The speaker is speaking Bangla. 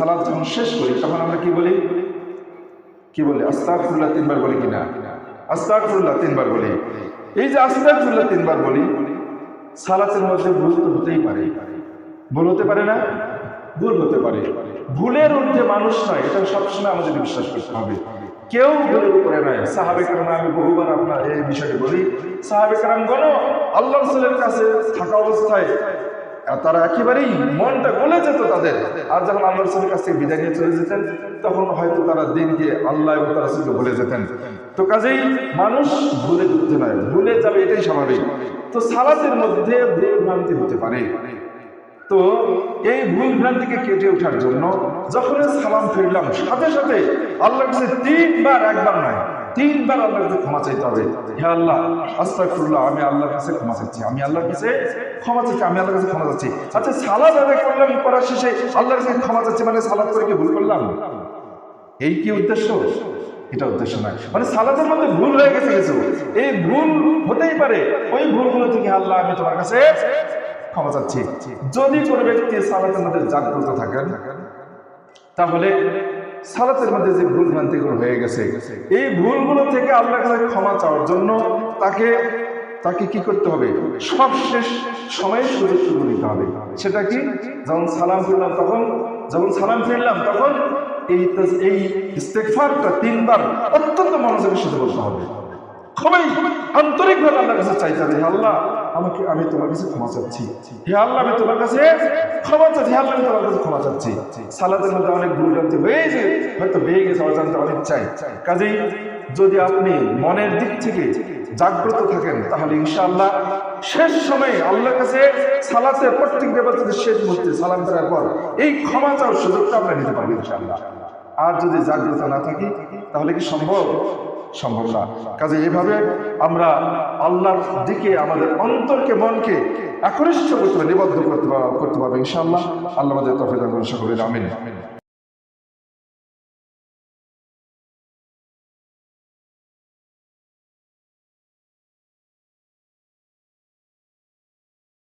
সালাদ যখন শেষ করি, তখন আমরা কি বলি? কি বলি? আস্তাগফিরুল্লাহ তিনবার বলি কিনা? আস্তাগফিরুল্লাহ তিনবার বলি। এই যে আস্তাগফিরুল্লাহ তিনবার বলি, সালাতের মধ্যে ভুল তো হতেই পারে। ভুল হতে পারে না? ভুল হতে পারে। ভুলের ঊর্ধ্বে মানুষ নয়, এটা সবসময় আমাদের বিশ্বাস করতে হবে। কেউ ভুলের উপরে নয়। সাহাবে কারণ আমি বহুবার আপনার এই বিষয়টি বলি। সাহাবে কারণ গণ আল্লাহ কাছে থাকা অবস্থায় তারা একেবারেই মনটা গলে যেত তাদের। আর যখন আল্লাহ রসুলের কাছ থেকে বিদায় নিয়ে চলে যেতেন, তখন হয়তো তারা দিনকে আল্লাহ এবং তার রসুলকে ভুলে যেতেন। তো কাজেই মানুষ ভুলে যুদ্ধ নয়, ভুলে যাবে, এটাই স্বাভাবিক। তো সালাতের মধ্যে ভুল ভ্রান্তি হতে পারে। তো এই ভুল ভ্রান্তিকে কেটে ওঠার জন্য যখন সালাম ফিরলাম, সাথে সাথে আল্লাহর কাছে তিনবার, একবার নয় তিনবার আল্লাহর কাছে ক্ষমা চাইতে হবে। হে আল্লাহ, আস্তাগফিরুল্লাহ, আমি আল্লাহর কাছে ক্ষমা চাচ্ছি, আমি আল্লাহর কাছে ক্ষমা চাচ্ছি, আমি আল্লাহর কাছে ক্ষমা চাচ্ছি। আচ্ছা সালাদ আদায় করলাম করার শেষে, আল্লাহর কাছে ক্ষমা চাচ্ছি মানে সালাদ করে কি ভুল করলাম? এই কি উদ্দেশ্য? এটা উদ্দেশ্য নয়। মানে সালাতের মধ্যে ভুল হয়ে গেছে কিছু। এই ভুল হতেই পারে। ওই ভুলগুলো থেকে আল্লাহ আমি তোমার কাছে ক্ষমা চাচ্ছি। যদি কোনো ব্যক্তি সালাতের মধ্যে জাগ্রত থাকেন, তাহলে সালাতের মধ্যে যে ভুল ভ্রান্তিগুলো হয়ে গেছে, এই ভুলগুলো থেকে আল্লাহর কাছে ক্ষমা চাওয়ার জন্য তাকে তাকে কি করতে হবে? সবশেষ সময়ে সুযোগ সুযোগ নিতে হবে। সেটা কি? যখন সালাম ফিরলাম তখন, যখন সালাম ফিরলাম তখন এই এই ইস্তেকফারটা তিনবার অত্যন্ত মনোযোগের সাথে বলতে হবে। খুবই আন্তরিকভাবে আল্লাহর কাছে চাইতে হবে আল্লাহ, আমাকে আমি তোমার কাছে ক্ষমা চাচ্ছি। হে আল্লাহ, আমি তোমার কাছে ক্ষমা চাচ্ছি। আল্লাহ, আমি তোমার কাছে ক্ষমা চাচ্ছি। সালাদের মধ্যে অনেক ভুল জানতে হয়েছে হয়তো বেয়ে গেছে অজান্তে অনেক চাই। কাজেই যদি আপনি মনের দিক থেকে জাগ্রত থাকেন, তাহলে ইনশাআল্লাহ শেষ সময়ে আল্লাহর কাছে সালাতের প্রত্যেক দেবতাদের শেষ মুহূর্তে সালাম করার পর এই ক্ষমা চাওয়ার সুযোগটা আমরা নিতে পারব ইনশাআল্লাহ। আর যদি জাগ্রত না থাকি তাহলে কি সম্ভব? সম্ভব না। কাজে এভাবে আমরা আল্লাহর দিকে, আমাদের অন্তরকে, মনকে আকৃষ্ট করতে হবে, নিবদ্ধ করতে করতে পারবে ইনশাআল্লাহ। আল্লাহ আমাদের তফিদান সকলের আমিন।